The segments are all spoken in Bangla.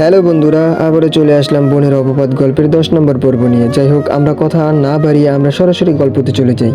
হ্যালো বন্ধুরা, আবারও চলে আসলাম বোনের অপবাদ গল্পের দশ নম্বর পর্ব নিয়ে। যাই হোক, আমরা কথা না বাড়িয়ে আমরা সরাসরি গল্পতে চলে যাই।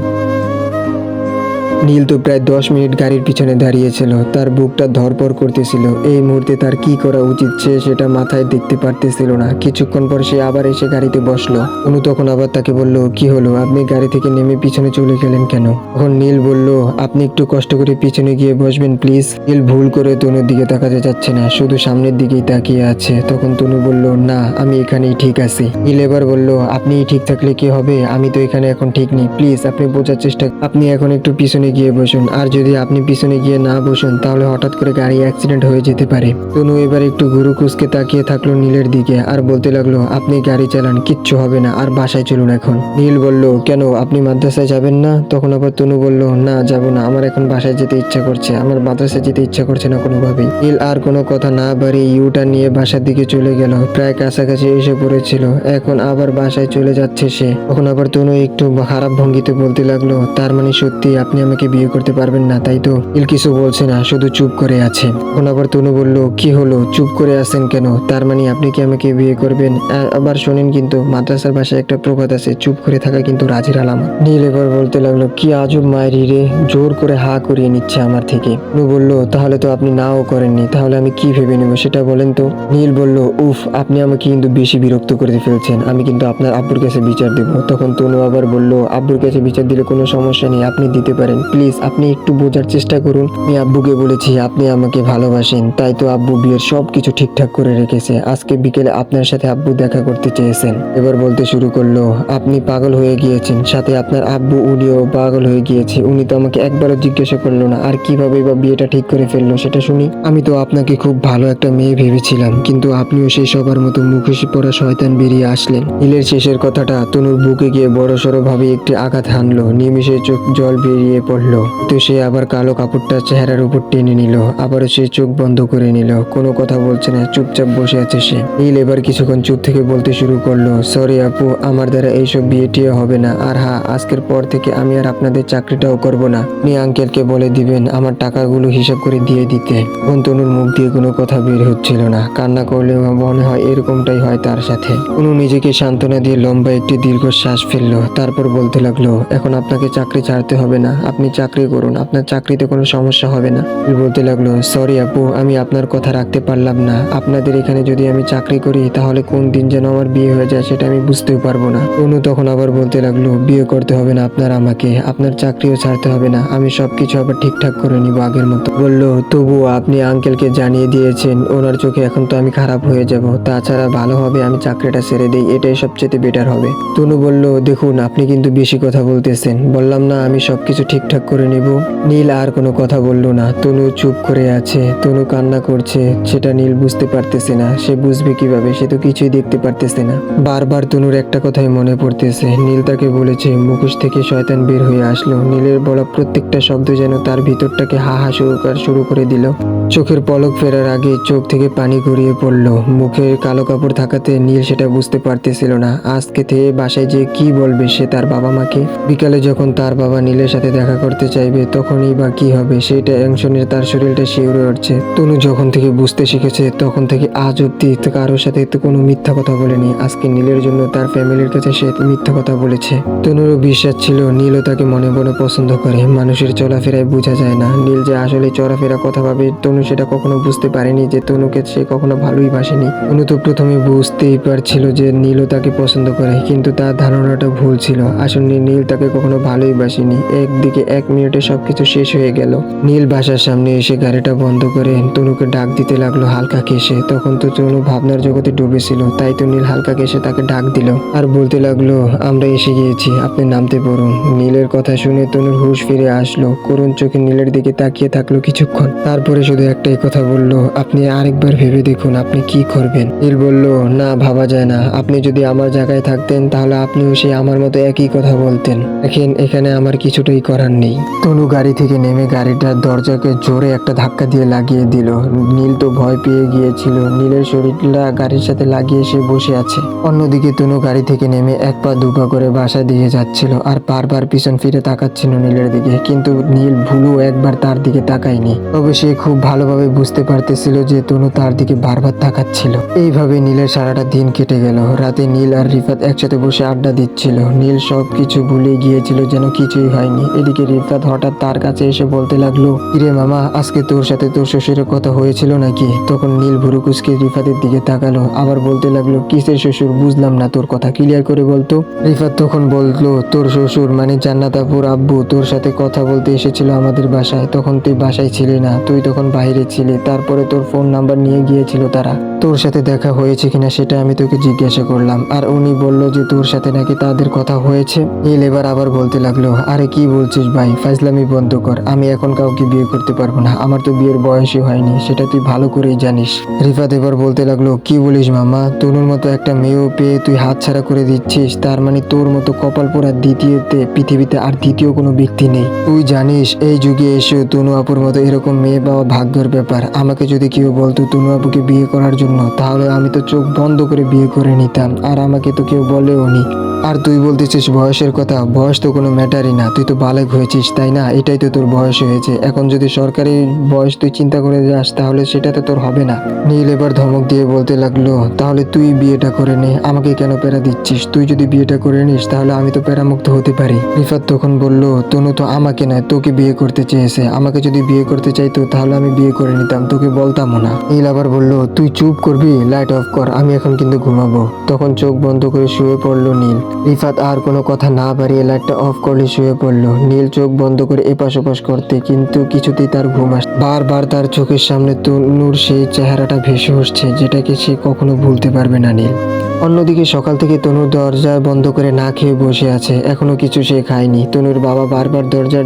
নীল তো প্রায় দশ মিনিট গাড়ির পিছনে দাঁড়িয়েছিল। তার বুকটা ধরপর করতেছিল। এই মুহূর্তে তার কি করা উচিত সে সেটা মাথায় দেখতে পারতেছিল না। কিছুক্ষণ পর সে আবার এসে গাড়িতে বসল। অনু তখন আবার তাকে বলল, কি হলো? আপনি গাড়ি থেকে নেমে পিছনে চলে গেলেন কেন? তখন নীল বলল, আপনি একটু কষ্ট করে পিছনে গিয়ে বসবেন, প্লিজ। নীল ভুল করে তনুর দিকে তাকাতে যাচ্ছে না, শুধু সামনের দিকেই তাকিয়ে আছে। তখন তনু বলল, না, আমি এখানেই ঠিক আছি। নীল এবার বলল আপনি ঠিক থাকলে কি হবে? আমি তো এখানে এখন ঠিক নেই। প্লিজ, আপনি বোঝার চেষ্টা, আপনি এখন একটু পিছনে গিয়ে বসুন। আর যদি আপনি পিছনে গিয়ে না বসুন, তাহলে হঠাৎ করে গাড়ি অ্যাক্সিডেন্ট হয়ে যেতে পারে। তনু এবার একটু গুরু কুসকে তাকিয়ে থাকল নীলের দিকে আর বলতে লাগল, আপনি গাড়ি চালান, কিচ্ছু হবে না, আর বাসায় চলুন এখন। নীল বলল, কেন, আপনি মাদ্রাসায় যাবেন না? তখন আবার তনু বলল, না, যাব না, আমার এখন বাসায় যেতে ইচ্ছা করছে, আমার মাদ্রাসায় যেতে ইচ্ছা করছে না কোনোভাবেই। নীল আর কোনো কথা না বাড়িয়ে ইউটা নিয়ে বাসার দিকে চলে গেল। প্রায় কাছাকাছি এসে পড়েছিল। এখন আবার বাসায় চলে যাচ্ছে সে। তখন আবার তনু একটু খারাপ ভঙ্গিতে বলতে লাগল, তার মানে সত্যি আপনি আমাকে বিয়ে করতে পারবেন না, তাই তো? নীল কিছু বলছে না, শুধু চুপ করে আছে। তখন আবার তনু বলল, কি হলো? চুপ করে আছেন কেন? তার মানে আপনি কি আমাকে বিয়ে করবেন? আবার শোনেন কিন্তু, মাদ্রাসার বাসায় একটা প্রবাদ আছে, চুপ করে থাকা কিন্তু রাজির আলামত। নীল এবার বলতে লাগল, কি আজব মায়ের রে, জোর করে হা করিয়ে নিচ্ছে আমার থেকে। তনু বলল, তাহলে তো আপনি নাও করেননি, তাহলে আমি কি ভেবে নেব সেটা বলেন তো? নীল বলল, উফ, আপনি আমাকে কিন্তু বেশি বিরক্ত করে ফেলছেন, আমি কিন্তু আপনার আব্বুর কাছে বিচার দেব। তখন তনু আবার বলল, আব্বুর কাছে বিচার দিলে কোনো সমস্যা নেই, আপনি দিতে পারেন। প্লিজ আপনি একটু বোঝার চেষ্টা করুন। আমি আব্বুকে বলেছি, আপনি আমাকে ভালোবাসেন। তাই তো আব্বু বিয়ের সব কিছু ঠিকঠাক করে রেখেছে। আজকে বিকেলে আপনার সাথে আব্বু দেখা করতে চেয়েছেন। এবার বলতে শুরু করল, আপনি পাগল হয়ে গিয়েছেন। সাথে আপনার আব্বু উনিও পাগল হয়ে গিয়েছে। উনি তো আমাকে একবারও জিজ্ঞাসা করল না, আর কীভাবে বা বিয়েটা ঠিক করে ফেলল সেটা শুনি। আমি তো আপনাকে খুব ভালো একটা মেয়ে ভেবেছিলাম, কিন্তু আপনিও সেই সবার মতো মুখোশি পরা শয়তান বেরিয়ে আসলেন। নীলের শেষের কথাটা তনুর বুকে গিয়ে বড় সড়ো ভাবে একটি আঘাত হানলো। নিমিষে চোখ জল বেরিয়ে পড়ল। তো সে আবার কালো কাপড়টা চেহারার উপর টেনে নিল, আবারও সে চোখ বন্ধ করে নিল। কোনো কথা বলছে না, চুপচাপ বসে আছে সে। নীল এবার কিছুক্ষণ চুপ থেকে বলতে শুরু করল, সরি আপু, আমার দ্বারা এইসব বিয়ে টিয়ে হবে না। আর হ্যাঁ আজকের পর থেকে আমি আর আপনাদের চাকরিটাও করব না। আপনি আঙ্কেলকে বলে দিবেন, আমার টাকাগুলো হিসাব করে দিয়ে দিতে এখন তনুর মুখ দিয়ে কোনো কথা বের হচ্ছিল না। কান্না করলে মনে হয় এরকমটাই হয় তার সাথে। অনু নিজেকে সান্ত্বনা দিয়ে লম্বা একটি দীর্ঘ শ্বাস ফেলল, তারপর বলতে লাগল, এখন আপনাকে চাকরি ছাড়তে হবে না। আপনি চাকরি করুন, আপনার চাকরিতে কোনো সমস্যা হবে না। বলতে লাগল? সরি আপু, আমি আপনার কথা রাখতে পারলাম না। আপনাদের এখানে যদি আমি চাকরি করি, তাহলে কোন দিন যেন আমার বিয়ে হয়ে যায় সেটা আমি বুঝতেও পারব না। অনু তখন আবার বলতে লাগল, বিয়ে করতে হবে না আপনার আমাকে, আপনার চাকরিও ছাড়তে হবে না, আমি সবকিছু আবার ঠিকঠাক করে নিব আগের মতো। বলল তবুও আপনি আঙ্কেলকে জানিয়ে দিয়েছেন, ওনার চোখে এখন তো আমি খারাপ হয়ে যাব, তাছাড়া ভালো হবে, আমি চাকরিটা ছেড়ে দিই, এটাই সবচেয়ে বেটার হবে। তনু বলল, দেখুন, আপনি কিন্তু বেশি কথা বলতেছেন, বললাম না আমি সবকিছু ঠিকঠাক করে নিব। নীল আর কোনো কথা বলল না। তনু চুপ করে আছে। তনু কান্না করছে। সেটা নীল বুঝতে পারতেছে না। সে বুঝবে কীভাবে, সে তো কিছুই দেখতে পারতেছে না। বারবার তনুর একটা কথাই মনে পড়তেছে। নীল তাকে বলেছে, মুখোশ থেকে শয়তান বের হয়ে আসলো। নীলের বলা প্রত্যেকটা শব্দ যেন তার ভিতরটাকে হা হা শুরু কর- শুরু করে দিল। চোখের পলক ফেরার আগে চোখ থেকে পানি গড়িয়ে পড়ল। মুখের কালো কাপড় থাকাতে নীল সেটা বুঝতে পারতেছিল না। আজকে থেকে বাসায় যে কি বলবে সে তার বাবা মাকে? বিকালে যখন তার বাবা নীলের সাথে দেখা করতে চাইবে, তখনই বা কি হবে? সেটা অংশনের তার শরীরটা শিউরে উঠছে। তনু যখন থেকে বুঝতে শিখেছে, তখন থেকে আজ অব্দি কারোর সাথে তো কোনো মিথ্যা কথা বলেনি। আজকে নীলের জন্য তার ফ্যামিলির কাছে সে মিথ্যা কথা বলেছে। তনুরও বিশ্বাস ছিল, নীলও তাকে মনে মনে পছন্দ করে। মানুষের চলাফেরায় বোঝা যায় না। নীল যে আসলে চলাফেরা কথা ভাবে, তনু সেটা কখনো বুঝতে পারেনি যে তনুকে সে কখনো ভালোই বাসেনি। তনু তো প্রথমে বুঝতেই পারছিল যে নীলও তাকে পছন্দ করে, কিন্তু তার ধারণাটা ভুল ছিল। আসলে নীল তাকে কখনো ভালোই বাসেনি। একদিকে এক মিনিটে সবকিছু শেষ হয়ে গেল। নীল বাসার সামনে এসে গাড়িটা বন্ধ করে তনুকে ডাক দিতে লাগল হালকা কেসে তখন তো তনু ভাবনার জগতে ডুবেছিল, তাই তো নীল হালকা কেসে তাকে ডাক দিল। আর বলতে লাগল, আমরা এসে গিয়েছি, আপনি নামতে পড়ুন নীলের কথা শুনে তনুর হুশ ফিরে আসলো। করুণ চোখে নীলের দিকে তাকিয়ে থাকল কিছুক্ষণ। তারপরে শুধু একটাই কথা বলল, আপনি আরেকবার ভেবে দেখুন আপনি কি করবেন। নীল বলল, না, ভাবা যায় না। আপনি যদি আমার জায়গায় থাকতেন, তাহলে আপনিও সেই আমার মতো একই কথা বলতেন। দেখেন, এখানে আমার কিছুটাই করার নেই। তনু গাড়ি থেকে নেমে গাড়িটার দরজাকে জোরে একটা ধাক্কা দিয়ে লাগিয়ে দিল। নীল তো ভয় পেয়ে গিয়েছিল। নীলের শরীরটা গাড়ির সাথে লাগিয়ে সে বসে আছে। অন্যদিকে তনু গাড়ি থেকে নেমে এক পা দু পা করে বাসায় দিকে যাচ্ছিল আর বারবার পিছন ফিরে তাকাচ্ছিল নীলের দিকে। কিন্তু নীল ভুলও একবার তার দিকে তাকায়নি। তবে সে খুব ভালোভাবে বুঝতে পারতেছিল যে তনু তার দিকে বারবার তাকাচ্ছিল। এইভাবে নীলের সারাটা দিন কেটে গেল। রাতে নীল আর রিফাত একসাথে বসে আড্ডা দিচ্ছিল। নীল সব কিছু ভুলে গিয়েছিল যেন কিছুই হয়নি। এদিকে রিফাত হঠাৎ তার কাছে এসে বলতে লাগল কিরে মামা, আজকে তোর সাথে তোর শ্বশুরের কথা হয়েছিল নাকি? তখন নীল ভুরুকুসকে রিফাতের দিকে তাকালো, আবার বলতে লাগল, কিসের শ্বশুর? বুঝলাম না তোর কথা ক্লিয়ার করে বলতো? রিফাত তখন বলল, তোর শ্বশুর মানে জান্নাতাপুর আব্বু, তোর সাথে কথা বলতে এসেছিল আমাদের বাসায়, তখন তুই বাসায় ছিলি না, তুই তখন বাইরে ছিলি, তারপরে তোর ফোন নাম্বার নিয়ে গিয়েছিল তারা। তোর সাথে দেখা হয়েছে কিনা সেটা আমি তোকে জিজ্ঞাসা করলাম, আর উনি বলল যে তোর সাথে নাকি তাদের কথা হয়েছে? নীল এবার আবার বলতে লাগল, আরে কি বলছিস ভাই ফাইজলামি বন্ধ কর। আমি এখন কাউকে বিয়ে করতে পারব না। আমার তো বিয়ের বয়সই হয়নি, সেটা তুই ভালো করেই জানিস। রিফাত এবার বলতে লাগল, কি বলিস মামা? তনুর মতো একটা মেয়েও পেয়ে তুই হাতছাড়া করে দিচ্ছিস। তার মানে তোর মতো কপাল পোড়া দ্বিতীয়তে, পৃথিবীতে আর দ্বিতীয় কোনো ব্যক্তি নেই। তুই জানিস, এই যুগে এসে তনু আপুর মতো এরকম মেয়ে পাওয়া ভাগ্যের ব্যাপার। আমাকে যদি কেউ বলতো তনু আপুকে বিয়ে করার জন্য, তাহলে আমি তো চোখ বন্ধ করে বিয়ে করে নিতাম। আর আমাকে তো কেউ বলেও নি। আর তুই বলতেছিস বয়সের কথা? বয়স তো কোনো ম্যাটারই না। তুই তো বালেক হয়েছিস, তাই না? এটাই তো তোর বয়স হয়েছে। এখন যদি সরকারি বয়স তুই চিন্তা করে যাস, তাহলে সেটা তো তোর হবে না। নীল এবার ধমক দিয়ে বলতে লাগল, তাহলে তুই বিয়েটা করে নে। আমাকে কেন প্যারা দিচ্ছিস? তুই যদি বিয়েটা করে নিস, তাহলে আমি তো প্যারামুক্ত হতে পারি। রিফাত তখন বলল, তনু তো আমাকে নয়, তোকে বিয়ে করতে চেয়েছে। আমাকে যদি বিয়ে করতে চাইতো, তাহলে আমি বিয়ে করে নিতাম। তোকে বলতামও না। নীল আবার বলল, তুই চুপ করবি? লাইট অফ কর, আমি এখন কিন্তু ঘুমাবো। তখন চোখ বন্ধ করে শুয়ে পড়ল নীল। রিফাত আর কোনো কথা না বাড়িয়ে লাইটটা অফ করলে শুয়ে পড়ল। নীল চোখ বন্ধ করে এপাশ ওপাশ করতে কিন্তু কিছুতেই তার ঘুম আস, বারবার তার চোখের সামনে তনুর সেই চেহারাটা ভেসে উঠছে, যেটাকে সে কখনো ভুলতে পারবে না নীল। অন্যদিকে সকাল থেকে তনুর দরজা বন্ধ করে না খেয়ে বসে আছে, এখনও কিছু সে খায়নি। তনুর বাবা বারবার দরজা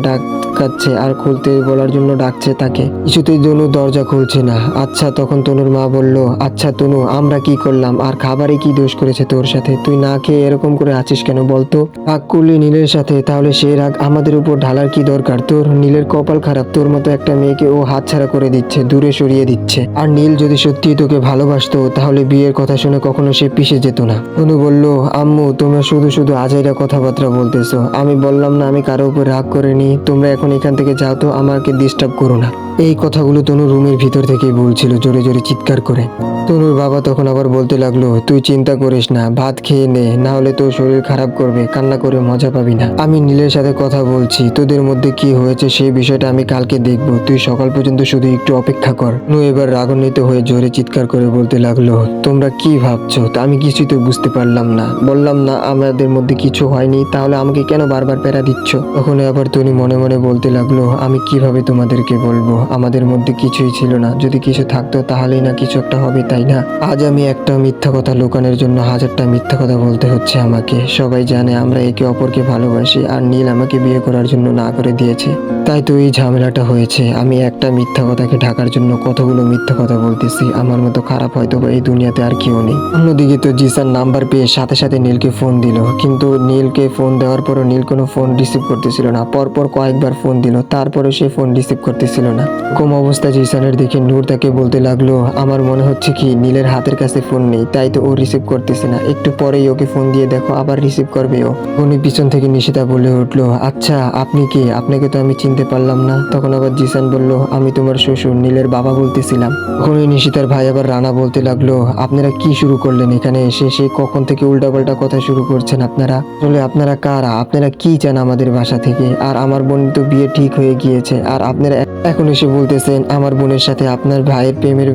ডাকাচ্ছে আর খুলতে বলার জন্য ডাকছে তাকে। কিছুতেই তনু দরজা খুলছে না। আচ্ছা তখন তনুর মা বলল আচ্ছা তনু, আমরা কি করলাম? আর খাবারে কি দোষ করেছে তোর সাথে? তুই না খেয়ে এরকম করে আছিস কেন বলতো? রাগ করলি নীলের সাথে, তাহলে সেই রাগ আমাদের উপর ঢালার কি দরকার? তোর নীলের কপাল খারাপ, তোর মতো একটা মেয়েকে ও হাতছাড়া করে দিচ্ছে, দূরে সরিয়ে দিচ্ছে। আর নীল যদি সত্যি তোকে ভালোবাসতো, তাহলে বিয়ের কথা শুনে কখনো সে পিষে যেত না। তনু বলল, আম্মু, তোমরা শুধু শুধু আজাইরা কথাবার্তা বলতেছো। আমি বললাম না, আমি কারও উপর রাগ করিনি। তোমরা এখন এখান থেকে যাও তো আমাকে ডিস্টার্ব করো না। এই কথাগুলো তনু রুমের ভিতর থেকেই বলছিল, জোরে জোরে চিৎকার করে। তনুর বাবা তখন আবার বলতে লাগল, তুই চিন্তা করিস না, ভাত খেয়ে নে, না হলে তোর শরীর খারাপ করবে, কান্না করে মজা পাবি না। আমি নীলের সাথে কথা বলছি, তোদের মধ্যে কি হয়েছে সেই বিষয়টা আমি কালকে দেখব, তুই সকাল পর্যন্ত শুধু একটু অপেক্ষা কর। নু এবার রাগান্বিত হয়ে জোরে চিৎকার করে বলতে লাগল, তোমরা কি ভাবছ? তা আমি কিছুই তো বুঝতে পারলাম না। বললাম, না, আমাদের মধ্যে কিছু হয়নি, তাহলে আমাকে কেন বারবার প্যারা দিচ্ছ? তখন আবার তুমি মনে মনে বলতে লাগল, আমি কীভাবে তোমাদেরকে বলব? আমাদের মধ্যে কিছুই ছিল না, যদি কিছু থাকতো তাহলেই না কিছু একটা হবে, তাই না। আজ আমি একটা মিথ্যা কথা লুকানোর জন্য হাজারটা মিথ্যা কথা বলতে হচ্ছে আমাকে। সবাই জানে আমরা একে অপরকে ভালোবাসি আর নীল আমাকে বিয়ে করার জন্য না করে দিয়েছে। তাই তো এই ঝামেলাটা হয়েছে। আমি একটা মিথ্যা কথাকে ঢাকার জন্য কতগুলো মিথ্যা কথা বলতেছি। আমার মতো খারাপ হয়তো বা এই দুনিয়াতে আর কেউ নেই। অন্যদিকে তো জিসান নাম্বার পেয়ে সাথে সাথে নীলকে ফোন দিল। কিন্তু নীলকে ফোন দেওয়ার পরও নীল কোনো ফোন রিসিভ করতেছিল না। পরপর কয়েকবার ফোন দিল। তারপরে সে ফোন রিসিভ করতেছিল না। কম অবস্থা জিসানের দিকে নূর তাকে বলতে লাগল, আমার মনে হচ্ছে কি নীলের হাতের কাছে ফোন নেই, তাই তো ও রিসিভ করতেছে না। একটু পরেই ওকে ফোন দিয়ে দেখো, আবার রিসিভ করবে ও। উনি পিছন থেকে নিশিতা বলে উঠল আচ্ছা আপনি কি? আপনাকে তো আমি চিনতে পারলাম না। তখন আবার জিসান বলল, আমি তোমার শ্বশুর, নীলের বাবা বলতেছিলাম। তখন নিশিতার ভাই আবার রানা বলতে লাগল, আপনারা কি শুরু করলেন এখানে এসে? সে কখন থেকে উল্টাপাল্টা কথা শুরু করছেন আপনারা? আসলে আপনারা কারা? আপনারা কি চান আমাদের বাসা থেকে? আর আমার বোন তো বিয়ে ঠিক হয়ে গিয়েছে, আর আপনারা এখন এসে বলতেছেন, আমার বোনের সাথে আপনার ভাইয়ের প্রেমের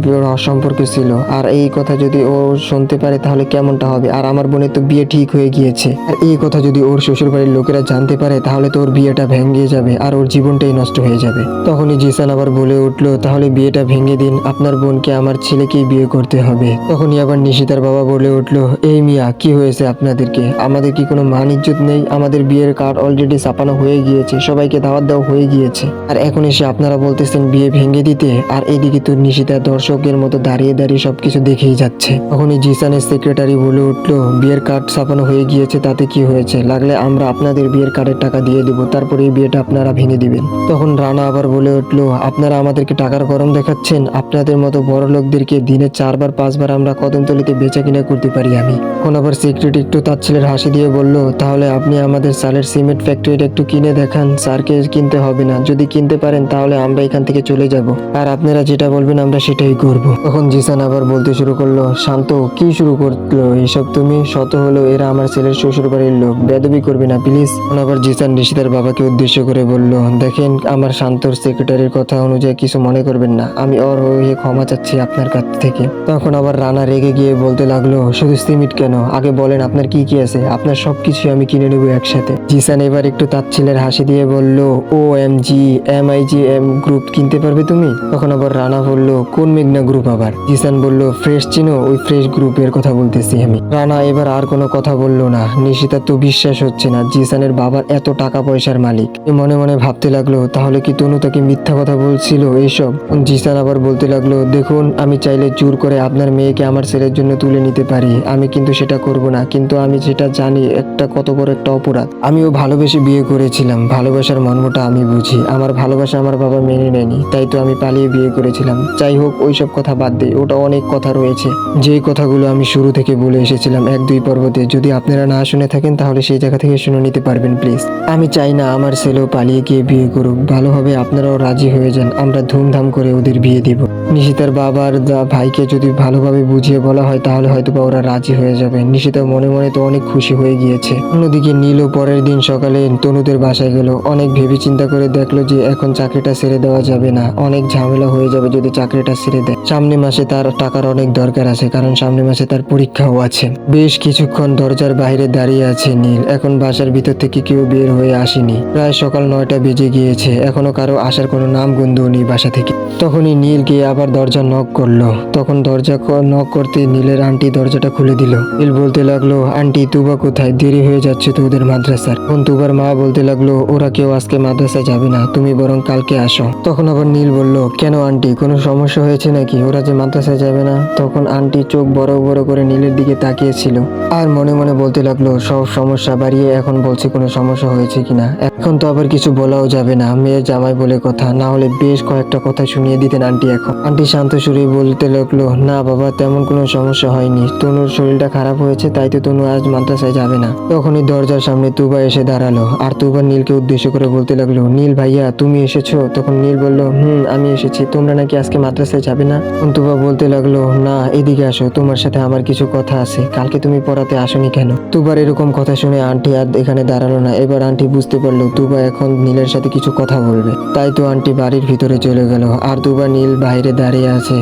সম্পর্ক ছিল। আর এই কথা যদি ও শুনতে পারে, তাহলে কেমনটা হবে? আর আমার বোনের তো বিয়ে ঠিক হয়ে গিয়েছে। আর এই কথা যদি ওর শ্বশুর বাড়ির লোকেরা জানতে পারে, তাহলে তো ওর বিয়েটা ভেঙে যাবে, আর ওর জীবনটাই নষ্ট হয়ে যাবে। তখনই জিসান আবার বলে উঠল, তাহলে বিয়েটা ভেঙে দিন, আপনার বোনকে আমার ছেলেকেই বিয়ে করতে হবে। তখনই আবার নিশিতার বাবা বলে উঠল, এই মিয়া, কি হয়েছে আপনাদেরকে? আমাদের কি কোনো মান ইজ্জত নেই? আমাদের বিয়ের কার্ড অলরেডি ছাপানো হয়ে গিয়েছে, সবাইকে দাওয়াত দেওয়া হয়ে গিয়েছে। আর এখন এসে আপনারা বলতেছেন, বিয়ে ভেঙে দিতে? আর এদিকে তো নিশিতা দর্শকের মতো দাঁড়িয়ে দাঁড়িয়ে সবকিছু দেখেই যাচ্ছে। তখনই জিসানের সেক্রেটারি বলে উঠল, বিয়ের কার্ড ছাপানো হয়ে গিয়েছে, তাতে কি হয়েছে? লাগলে আমরা আপনাদের বিয়ের কার্ডের টাকা দিয়ে দেবো, তারপরে বিয়েটা আপনারা ভেঙে দিবেন। তখন রানা আবার বলে উঠল, আপনারা আমাদেরকে টাকার গরম দেখাচ্ছেন, আপনাদের মতো বড় লোকদেরকে দিনে চারবার, পাঁচবার আমরা কদমতলিতে বেচা কিনা করতে পারি আমি। এখন আবার সিক্রেট একটু তার ছেলের হাসি দিয়ে বলল, তাহলে আপনি আমাদের সালের সিমেন্ট ফ্যাক্টরিটা একটু কিনে দেখান, স্যারকে কিনতে হবে না। যদি কিনতে পারেন, তাহলে আমরা এখান থেকে চলে যাব। আর আপনারা যেটা বলবেন, আমরা সেটাই করব। তখন জিসান আবার বলতে শুরু করল, শান্ত, কি শুরু করল এইসব তুমি? শত হলো এরা আমার ছেলের শ্বশুর বাড়ির লোক। বেদবি করবে না, প্লিজ। আবার জিসান ঋষিতার বাবাকে উদ্দেশ্য করে বলল, দেখেন, আমার শান্তর সেক্রেটারির কথা অনুযায়ী কিছু মনে করবেন না। আমি ওর হয়ে ক্ষমা চাচ্ছি আপনার কাছ থেকে। তখন আবার রানা রেগে গিয়ে বলতে লাগল, শুধু সিমিট কেন? আগে বলেন আপনার কি কি আছে? আপনার সব সবকিছু আমি কিনে নেব একসাথে। জিসান এবার একটু তার ছেলের হাসি দিয়ে বলল ও M G M I G M group কিনতে পারবে তুমি? তখন আবার রানা বলল, কোন মেঘনা গ্রুপ আবার? জিসান বলল, ফ্রেশ চিনো? ওই ফ্রেশ গ্রুপের কথা বলতেছি আমি। রানা এবার আর কোনো কথা বলল না। নিশিতা তো বিশ্বাস হচ্ছে না, জিসানের বাবার এত টাকা পয়সার মালিক মনে মনে ভাবতে লাগল, তাহলে কি তনু তাকে মিথ্যা কথা বলছিল এইসব? জিসান আবার বলতে লাগল, দেখুন, আমি চাইলে জোর করে আপনার মেয়েকে আমার ছেলের জন্য তুলে নিতে পারি। আমি কিন্তু সেটা করব না, কিন্তু আমি যেটা জানি, একটা কত বড় একটা অপরাধ। আমিও ভালোবেসে বিয়ে করেছিলাম। ভালোবাসার মর্মটা আমি বুঝি। আমার ভালোবাসা আমার বাবা মেনে নেয়নি, তাই তো আমি পালিয়ে বিয়ে করেছিলাম। যাই হোক, ওইসব কথা বাদ দিই ওটা অনেক কথা রয়েছে। যেই কথাগুলো আমি শুরু থেকে বলে এসেছিলাম এক দুই পর্বতে, যদি আপনারা না শুনে থাকেন, তাহলে সেই জায়গা থেকে শুনে নিতে পারবেন, প্লিজ। আমি চাই না আমার ছেলেও পালিয়ে গিয়ে বিয়ে করুক। ভালোভাবে আপনারাও রাজি হয়ে যান। আমরা ধুমধাম করে ওদের বিয়ে দিব। নিশিতার বাবার দা ভাইকে যদি ভালোভাবে বুঝিয়ে বলা হয়, তাহলে হয়তো বা ওরা রাজি হয়ে যাবে। নিশিতা মনে মনে তো অনেক খুশি হয়ে গিয়েছে। অন্যদিকে নীলও পরের দিন সকালে তনুদের বাসায় গেল। অনেক ভেবে চিন্তা করে দেখল যে এখন চাকরিটা ছেড়ে দেওয়া যাবে না। অনেক ঝামেলা হয়ে যাবে যদি চাকরিটা ছেড়ে দেয়। সামনে মাসে তার টাকার অনেক দরকার আছে, কারণ সামনে মাসে তার পরীক্ষাও আছে। বেশ কিছুক্ষণ দরজার বাইরে দাঁড়িয়ে আছে নীল। এখন বাসার ভিতর থেকে কেউ বের হয়ে আসেনি। প্রায় সকাল নয়টা বেজে গিয়েছে। এখনও কারও আসার কোনো নাম গন্ধও নেই বাসা থেকে। তখনই নীল গিয়ে আবার দরজা নক করল। তখন দরজা নক করতে নীলের আন্টি দরজাটা খুলে দিল। নীল বলতে লাগল, আন্টি, তুবা কোথায়? দেরি হয়ে যাচ্ছে তো ওদের মাদ্রাসার। তখন তুবার মা বলতে লাগল, ওরা কেউ আজকে মাদ্রাসায় যাবে না, তুমি বরং কালকে আসো। তখন আবার নীল বলল, কেন আন্টি, কোনো সমস্যা হয়েছে নাকি? ওরা যে মাদ্রাসায় যাবে না? তখন আন্টি চোখ বড় বড় করে নীলের দিকে তাকিয়েছিল। আর মনে মনে বলতে লাগল, সব সমস্যা বাড়িয়ে এখন বলছে কোনো সমস্যা হয়েছে কিনা? এখন তো আবার কিছু বলাও যাবে না, মেয়ের জামাই বলে কথা। না হলে বেশ কয়েকটা কথা শুনিয়ে দিতেন আন্টি এখন। আন্টি শান্ত সুরে বলতে লাগল, না বাবা, তেমন কোনো সমস্যা হয়নি। তনুর শরীরটা খারাপ হয়েছে, তাই তো তনু আজ মাদ্রাসায় যাবে না। তখনই দরজার সামনে তুবা এসে দাঁড়াল। আর তুবা নীলকে উদ্দেশ্য করে বলতে লাগল, নীল ভাইয়া, তুমি এসেছ? তখন নীল বলল, হুম, আমি এসেছি। তোমরা নাকি আজকে মাদ্রাসায় যাবে না? তুবা বলতে লাগল, না, এদিকে আসো, তোমার সাথে আমার কিছু কথা আছে। কালকে তুমি পড়াতে আসনি কেন? তুবার এরকম কথা শুনে আন্টি আর এখানে দাঁড়াল না। এবার আন্টি বুঝতে পারল, তুবা এখন নীলের সাথে কিছু কথা বলবে। তাই তো আন্টি বাড়ির ভিতরে চলে গেল। আর তুবা নীল বাইরে দাঁড়িয়ে আছে।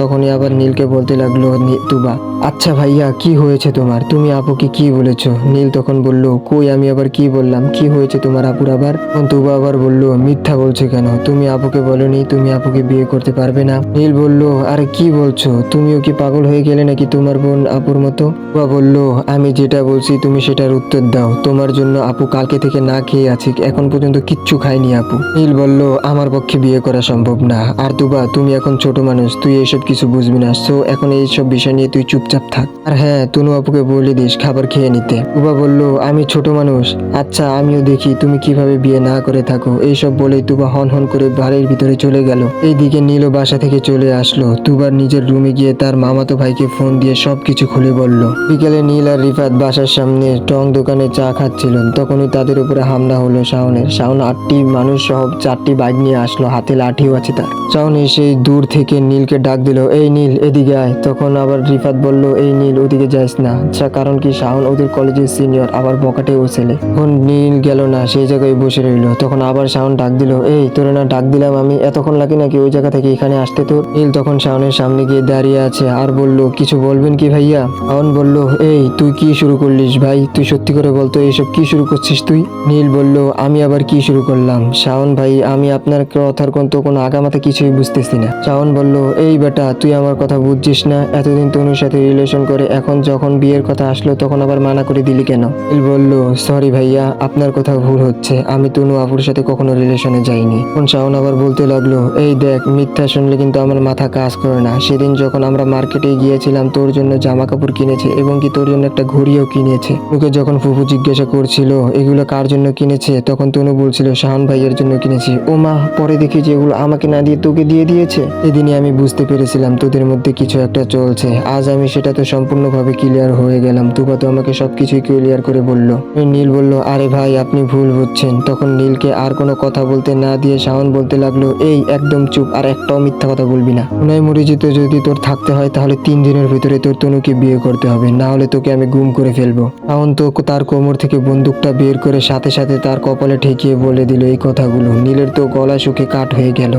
তখনই আবার নীলকে বলতে লাগল তুবা আচ্ছা ভাইয়া, কি হয়েছে তোমার? তুমি আপুকে কি বলেছ? নীল তখন বলল, কই, আমি আবার কি বললাম? কি হয়েছে তোমার আপুর আবার? তুবা আবার বলল, মিথ্যা বলছো কেন? তুমি আপুকে বলনি, তুমি আপুকে বিয়ে করতে পারবে না? নীল বলল, আরে কি বলছো? তুমিও কি পাগল হয়ে গেলে নাকি তোমার বোন আপুর মতো? তুবা বলল, আমি যেটা বলছি, তুমি সেটার উত্তর দাও। তোমার জন্য আপু কালকে থেকে না খেয়ে আছে, এখন পর্যন্ত কিচ্ছু খায়নি আপু। নীল বলল, আমার পক্ষে বিয়ে করা সম্ভব না। আর তুবা, তুমি এখন ছোট মানুষ, তুই এসব কিছু বুঝবি না। সো এখন এইসব বিষয় নিয়ে তুই চুপচাপ থাক। আর হ্যাঁ তুনু আপুকে বলে দিস খাবার খেয়ে নিতে। তুবা বলল, আমি ছোট মানুষ। আচ্ছা আমিও দেখি তুমি কীভাবে বিয়ে না করে থাকো। এইসব বলেই তুবা হন হন করে বাড়ির ভিতরে চলে গেল। এইদিকে নীলও বাসা থেকে চলে আসলো। তুবার নিজের রুমে গিয়ে তার মামাতো ভাইকে ফোন দিয়ে সবকিছু খুলে বলল। বিকেলে নীল আর রিফাত বাসার সামনে টং দোকানে চা খাচ্ছিল তখনই তাদের উপরে হামলা হলো শাওনের। শাওন আটটি মানুষ সহ চারটি বাইক নিয়ে আসলো। হাতে লাঠিও আছে তার। শাওন এসে দূর থেকে নীলকে ডাক দিল, এই নীল, এদিকে আয়। তখন আবার রিফাত বলল, এই নীল, ওদিকে যাইস না। আচ্ছা কারণ কি, শাওন ওদের কলেজের সিনিয়র, আবার বকাটে ও ছেলে। তখন নীল গেল না, সেই জায়গায় বসে রইল। তখন আবার শাওন ডাক দিল, এই, তোরে না ডাক দিলাম আমি, এতক্ষণ লাগে নাকি ওই জায়গা থেকে এখানে আসতে তোর? নীল তখন শাওনের সামনে গিয়ে দাঁড়িয়ে আছে, আর বলল, কিছু বলবেন কি ভাইয়া? শাওন বলল, এই, তুই কি শুরু করলিস ভাই? তুই সত্যি করে বলতো, এইসব কি শুরু করছিস তুই? নীল বলল, আমি আবার কি শুরু করলাম? শাওন, ভাই, আমি আপনার কথার কোন তো কোনো আগামাতে কিছুই বুঝতেছি না। শাওন বলল, এই বেটা, তুই আমার কথা বুঝছিস না? এতদিন তনুর সাথে রিলেশন করে এখন যখন বিয়ের কথা আসলো তখন আবার মানা করে দিলি কেন? নীল বলল সরি ভাইয়া, আপনার কথা ভুল হচ্ছে। আমি তনু আপুর সাথে কখনো রিলেশনে যাইনি। তখন শাওন আবার বলতে লাগল, এই দেখ, মিথ্যা শুনলে কিন্তু আমার মাথা কাজ করে না। সেদিন যখন আমরা মার্কেটে গিয়েছিলাম, তোর জন্য জামা কাপড় কিনেছে এবং কি তোর জন্য একটা ঘড়িও কিনেছে। তোকে যখন ফুফু জিজ্ঞাসা করছিল, এগুলো কার জন্য কিনেছে? তখন তনু বলছিল শাহান ভাইয়ের জন্য কিনেছি। ও মা পরে দেখি যে এগুলো আমাকে না দিয়ে তোকে দিয়ে দিয়েছে? সেদিনই আমি বুঝতে পেরেছিলাম তোদের মধ্যে কিছু একটা চলছে। আজ আমি সেটা তো সম্পূর্ণভাবে ক্লিয়ার হয়ে গেলাম। তুবা তো আমাকে সবকিছুই ক্লিয়ার করে বলল। নীল বলল, আরে ভাই, আপনি ভুল বুঝছেন। তখন নীলকে আর কোনো কথা বলতে না দিয়ে শাওন বলতে লাগল, এই, একদম চুপ, আর একটাও মিথ্যা কথা বলবি না। উনাই মরিজিতে যদি তোর থাকতে হয়, তাহলে তিন দিনের ভিতরে তোর তনুকে বিয়ে করতে হবে। না হলে তোকে আমি গুম করে ফেলব। শাওন তো তার কোমর থেকে বন্দুকটা বের করে সাথে সাথে তার কপালে ঠেকিয়ে বলে দিল এই কথাগুলো। নীলের তো গলা শুকে কাঠ হয়ে গেল।